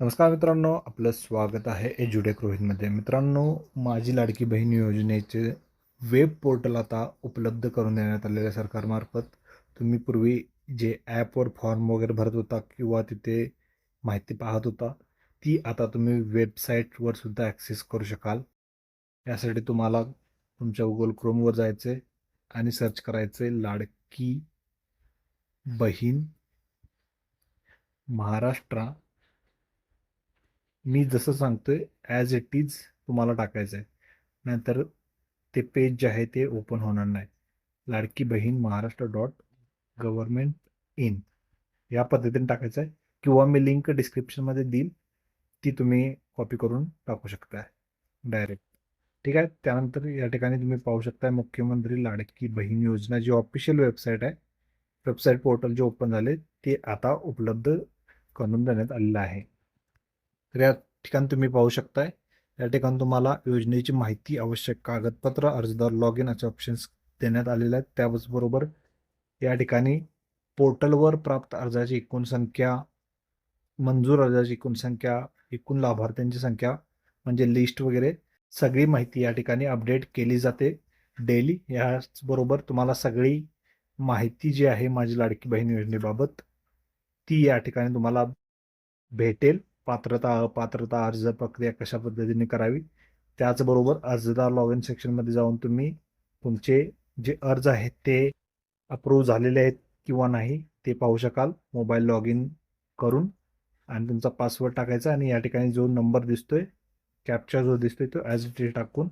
नमस्कार मित्रांनो आपलं स्वागत आहे एज्युडेक रोहितमध्ये मित्रांनो माझी लाडकी बहीण योजनेचे वेब पोर्टल आता उपलब्ध करून देण्यात आलेले आहे सरकारमार्फत. तुम्ही पूर्वी जे ॲपवर फॉर्म वगैरे भरत होता किंवा तिथे माहिती पाहत होता ती आता तुम्ही वेबसाईटवर सुद्धा ॲक्सेस करू शकाल. यासाठी तुम्हाला तुमच्या गुगल क्रोमवर जायचं आहे आणि सर्च करायचे लाडकी बहीण महाराष्ट्रा मी जसं सांगतोय ॲज इट इज तुम्हाला टाकायचं आहे नंतर ते पेज जे आहे ते ओपन होणार नाही. Ladki Bahin Maharashtra dot government in या पद्धतीने टाकायचं आहे किंवा मी लिंक डिस्क्रिप्शनमध्ये देईल. ती तुम्ही कॉपी करून टाकू शकता डायरेक्ट ठीक आहे? त्यानंतर या ठिकाणी तुम्ही पाहू शकताय मुख्यमंत्री लाडकी बहीण योजना जी ऑफिशियल वेबसाईट आहे. वेबसाईट पोर्टल जे ओपन झाले ते आता उपलब्ध करून देण्यात आलेलं आहे. तर या ठिकाणी तुम्ही पाहू शकताय. या ठिकाणी तुम्हाला योजनेची माहिती आवश्यक कागदपत्र अर्जदार लॉग इन असे ऑप्शन्स देण्यात आलेले आहेत. त्याचबरोबर या ठिकाणी पोर्टलवर प्राप्त अर्जाची एकूण संख्या मंजूर अर्जाची एकूण संख्या एकूण लाभार्थ्यांची संख्या म्हणजे लिस्ट वगैरे सगळी माहिती या ठिकाणी अपडेट केली जाते डेली याचबरोबर तुम्हाला सगळी माहिती जी आहे माझी लाडकी बहीण योजनेबाबत ती या ठिकाणी तुम्हाला भेटेल. पात्रता अपात्रता अर्ज प्रक्रिया कशा पद्धतीने करावी? त्याचबरोबर अर्जदार लॉग इन सेक्शनमध्ये जाऊन तुम्ही तुमचे जे अर्ज आहेत ते अप्रूव्ह झालेले आहेत किंवा नाही ते पाहू शकाल. मोबाईल लॉग इन करून आणि तुमचा पासवर्ड टाकायचा आणि या ठिकाणी जो नंबर दिसतोय कॅप्चर जो दिसतोय तो ॲज इट इज टाकून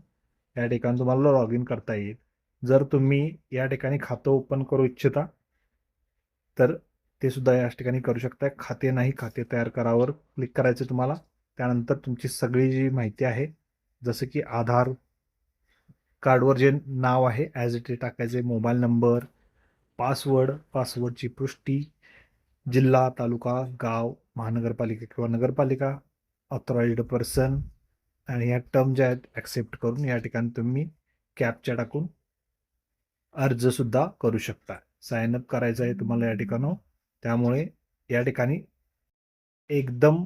या ठिकाणी तुम्हाला लॉग इन करता येईल. जर तुम्ही या ठिकाणी खातं ओपन करू इच्छिता तर ते सुद्धा या ठिकाणी करू शकता खाते नाही खाते तयार करावर क्लिक करायचं तुम्हाला. त्यानंतर तुमची सगळी जी माहिती आहे जसं की आधार कार्डवर जे नाव आहे ॲज इट इज टाकायचे मोबाईल नंबर पासवर्ड पासवर्डची पुष्टी जिल्हा तालुका गाव महानगरपालिका किंवा नगरपालिका ऑथराइज्ड पर्सन आणि या टर्म ज्या आहेत ॲक्सेप्ट करून या ठिकाणी तुम्ही कॅपच्या टाकून अर्जसुद्धा करू शकता. साइन अप करायचं आहे तुम्हाला या ठिकाणी त्यामुळे या ठिकाणी एकदम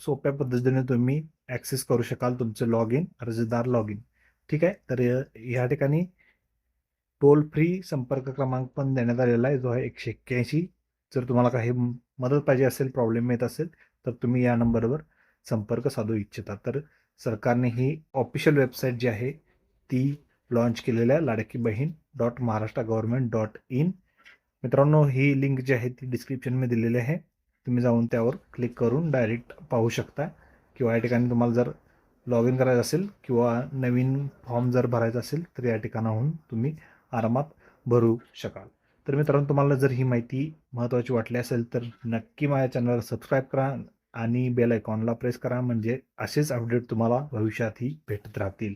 सोप्या पद्धतीने तुम्ही ॲक्सेस करू शकाल तुमचं लॉग इन अर्जदार लॉग इन ठीक आहे? तर या- ठिकाणी टोल फ्री संपर्क क्रमांक पण देण्यात आलेला आहे जो आहे एकशे एक्क्याऐंशी. जर तुम्हाला काही मदत पाहिजे असेल प्रॉब्लेम येत असेल तर तुम्ही या नंबरवर संपर्क साधू इच्छिता. तर सरकारने ही ऑफिशियल वेबसाईट जी आहे ती लॉन्च केलेली आहे Ladki Bahin dot Maharashtra government dot in. मित्रांनो ही लिंक जी आहे ती डिस्क्रिप्शनमध्ये दिलेली आहे. तुम्ही जाऊन त्यावर क्लिक करून डायरेक्ट पाहू शकता. किंवा या ठिकाणी तुम्हाला जर लॉग इन करायचं असेल किंवा नवीन फॉर्म जर भरायचा असेल तर या ठिकाणाहून तुम्ही आरामात भरू शकाल. तर मित्रांनो तुम्हाला जर ही माहिती महत्त्वाची वाटली असेल तर नक्की माझ्या चॅनलला सबस्क्राईब करा आणि बेल आयकॉनला प्रेस करा. म्हणजे असेच अपडेट तुम्हाला भविष्यातही भेटत राहतील.